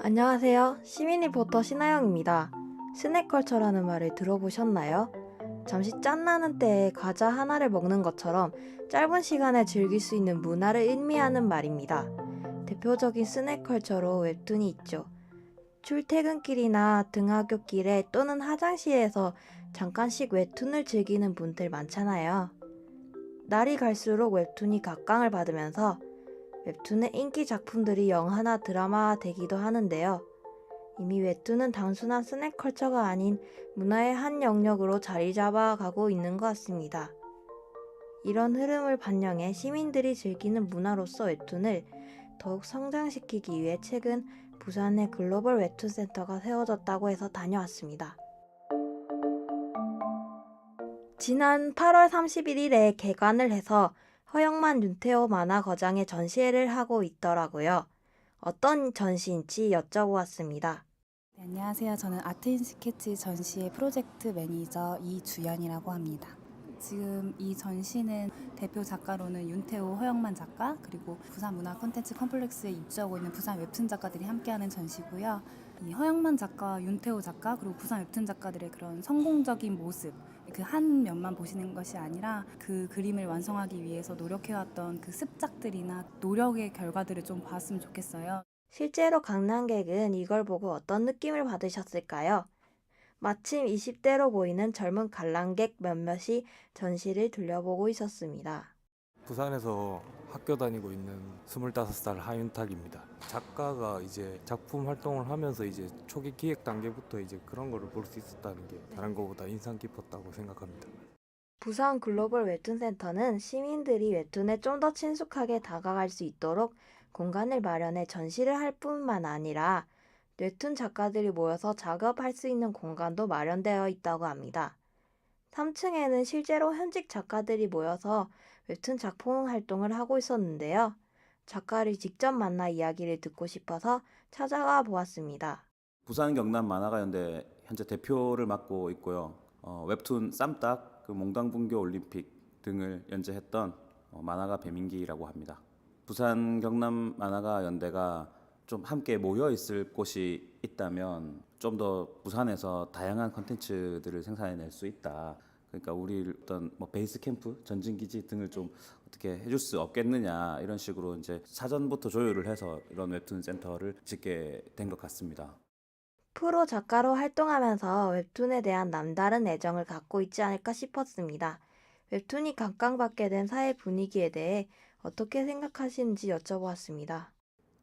안녕하세요. 시민 리포터 신하영입니다. 스낵컬처라는 말을 들어보셨나요? 잠시 짠나는 때에 과자 하나를 먹는 것처럼 짧은 시간에 즐길 수 있는 문화를 의미하는 말입니다. 대표적인 스낵컬처로 웹툰이 있죠. 출퇴근길이나 등하굣길에 또는 화장실에서 잠깐씩 웹툰을 즐기는 분들 많잖아요. 날이 갈수록 웹툰이 각광을 받으면서 웹툰의 인기 작품들이 영화나 드라마 되기도 하는데요. 이미 웹툰은 단순한 스낵컬처가 아닌 문화의 한 영역으로 자리 잡아가고 있는 것 같습니다. 이런 흐름을 반영해 시민들이 즐기는 문화로서 웹툰을 더욱 성장시키기 위해 최근 부산에 글로벌 웹툰 센터가 세워졌다고 해서 다녀왔습니다. 지난 8월 31일에 개관을 해서 허영만 윤태호 만화 거장의 전시회를 하고 있더라고요. 어떤 전시인지 여쭤보았습니다. 네, 안녕하세요. 저는 아트인 스케치 전시의 프로젝트 매니저 이주연이라고 합니다. 지금 이 전시는 대표 작가로는 윤태호, 허영만 작가 그리고 부산 문화 콘텐츠 컴플렉스에 입주하고 있는 부산 웹툰 작가들이 함께하는 전시고요. 이 허영만 작가, 윤태호 작가 그리고 부산 웹툰 작가들의 그런 성공적인 모습 그 한 면만 보시는 것이 아니라 그 그림을 완성하기 위해서 노력해왔던 그 습작들이나 노력의 결과들을 좀 봤으면 좋겠어요. 실제로 강남객은 이걸 보고 어떤 느낌을 받으셨을까요? 마침 20대로 보이는 젊은 관람객 몇몇이 전시를 둘러보고 있었습니다. 부산에서 학교 다니고 있는 25살 하윤탁입니다. 작가가 이제 작품 활동을 하면서 이제 초기 기획 단계부터 이제 그런 거를 볼 수 있었다는 게 다른 것보다 인상 깊었다고 생각합니다. 부산 글로벌 웹툰 센터는 시민들이 웹툰에 좀 더 친숙하게 다가갈 수 있도록 공간을 마련해 전시를 할 뿐만 아니라 웹툰 작가들이 모여서 작업할 수 있는 공간도 마련되어 있다고 합니다. 3층에는 실제로 현직 작가들이 모여서 웹툰 작품 활동을 하고 있었는데요. 작가를 직접 만나 이야기를 듣고 싶어서 찾아가 보았습니다. 부산 경남 만화가연대 현재 대표를 맡고 있고요. 어, 웹툰 쌈딱, 그 몽당분교 올림픽 등을 연재했던 어, 만화가 배민기라고 합니다. 부산 경남 만화가 연대가 좀 함께 모여 있을 곳이 있다면 좀 더 부산에서 다양한 컨텐츠들을 생산해낼 수 있다. 그러니까 우리 어떤 뭐 베이스 캠프, 전진 기지 등을 좀 어떻게 해줄 수 없겠느냐 이런 식으로 이제 사전부터 조율을 해서 이런 웹툰 센터를 짓게 된 것 같습니다. 프로 작가로 활동하면서 웹툰에 대한 남다른 애정을 갖고 있지 않을까 싶었습니다. 웹툰이 각광받게 된 사회 분위기에 대해 어떻게 생각하시는지 여쭤보았습니다.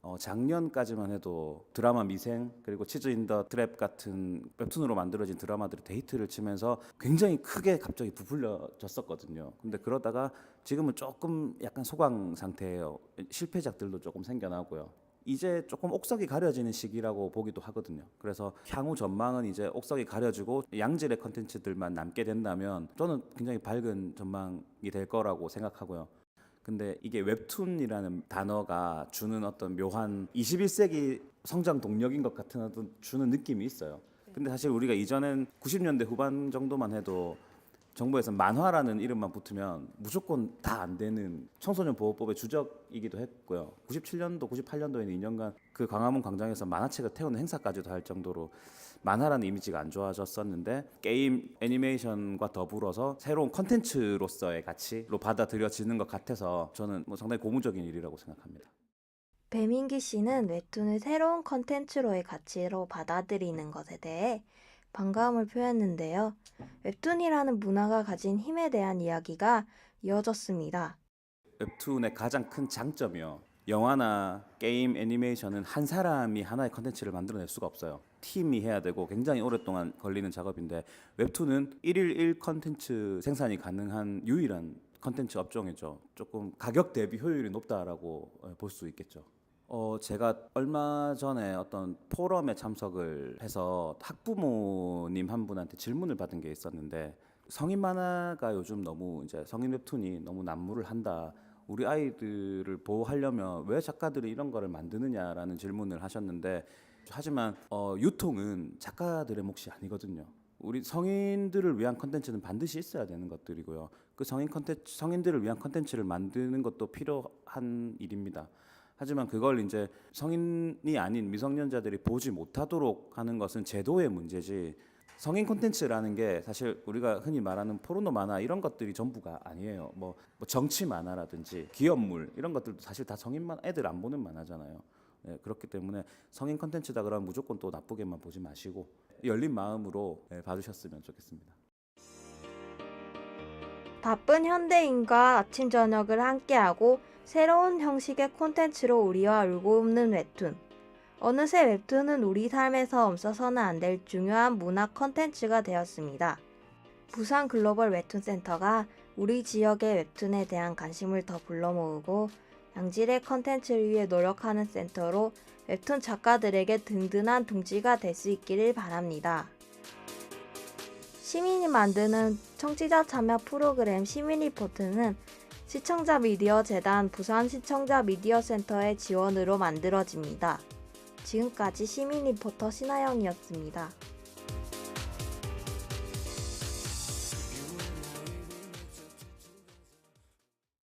어, 작년까지만 해도 드라마 미생 그리고 치즈 인 더 트랩 같은 웹툰으로 만들어진 드라마들이 데이트를 치면서 굉장히 크게 갑자기 부풀려졌었거든요. 근데 그러다가 지금은 조금 약간 소강 상태예요. 실패작들도 조금 생겨나고요. 이제 조금 옥석이 가려지는 시기라고 보기도 하거든요. 그래서 향후 전망은 이제 옥석이 가려지고 양질의 컨텐츠들만 남게 된다면 저는 굉장히 밝은 전망이 될 거라고 생각하고요. 근데 이게 웹툰이라는 단어가 주는 어떤 묘한 21세기 성장 동력인 것 같은 어떤 주는 느낌이 있어요. 근데 사실 우리가 이전엔 90년대 후반 정도만 해도 정부에서 만화라는 이름만 붙으면 무조건 다 안 되는 청소년 보호법의 주적이기도 했고요. 97년도, 98년도에는 2년간 그 광화문 광장에서 만화책을 태우는 행사까지도 할 정도로 만화라는 이미지가 안 좋아졌었는데 게임 애니메이션과 더불어서 새로운 컨텐츠로서의 가치로 받아들여지는 것 같아서 저는 뭐 상당히 고무적인 일이라고 생각합니다. 배민기 씨는 웹툰을 새로운 컨텐츠로의 가치로 받아들이는 것에 대해 반가움을 표했는데요. 웹툰이라는 문화가 가진 힘에 대한 이야기가 이어졌습니다. 웹툰의 가장 큰 장점이요. 영화나 게임, 애니메이션은 한 사람이 하나의 컨텐츠를 만들어낼 수가 없어요. 팀이 해야 되고 굉장히 오랫동안 걸리는 작업인데 웹툰은 일일 일 컨텐츠 생산이 가능한 유일한 컨텐츠 업종이죠. 조금 가격 대비 효율이 높다라고 어, 볼수 있겠죠. 어, 제가 얼마 전에 어떤 포럼에 참석을 해서 학부모님 한 분한테 질문을 받은 게 있었는데 성인 만화가 요즘 너무 이제 성인 웹툰이 너무 난무를 한다. 우리 아이들을 보호하려면 왜 작가들이 이런 거를 만드느냐라는 질문을 하셨는데 하지만 어, 유통은 작가들의 몫이 아니거든요. 우리 성인들을 위한 컨텐츠는 반드시 있어야 되는 것들이고요. 그 성인 컨텐츠 성인들을 위한 컨텐츠를 만드는 것도 필요한 일입니다. 하지만 그걸 이제 성인이 아닌 미성년자들이 보지 못하도록 하는 것은 제도의 문제지 성인 콘텐츠라는 게 사실 우리가 흔히 말하는 포르노 만화 이런 것들이 전부가 아니에요. 뭐, 뭐 정치 만화라든지 기업물 이런 것들도 사실 다 성인 만 애들 안 보는 만화잖아요. 네, 그렇기 때문에 성인 콘텐츠다 그러면 무조건 또 나쁘게만 보지 마시고 열린 마음으로 네, 봐주셨으면 좋겠습니다. 바쁜 현대인과 아침 저녁을 함께하고 새로운 형식의 콘텐츠로 우리와 울고 웃는 웹툰. 어느새 웹툰은 우리 삶에서 없어서는 안 될 중요한 문화 콘텐츠가 되었습니다. 부산 글로벌 웹툰 센터가 우리 지역의 웹툰에 대한 관심을 더 불러 모으고 양질의 콘텐츠를 위해 노력하는 센터로 웹툰 작가들에게 든든한 둥지가 될 수 있기를 바랍니다. 시민이 만드는 청취자 참여 프로그램 시민 리포트는 시청자 미디어 재단 부산 시청자 미디어 센터의 지원으로 만들어집니다. 지금까지 시민 리포터 신하영이었습니다.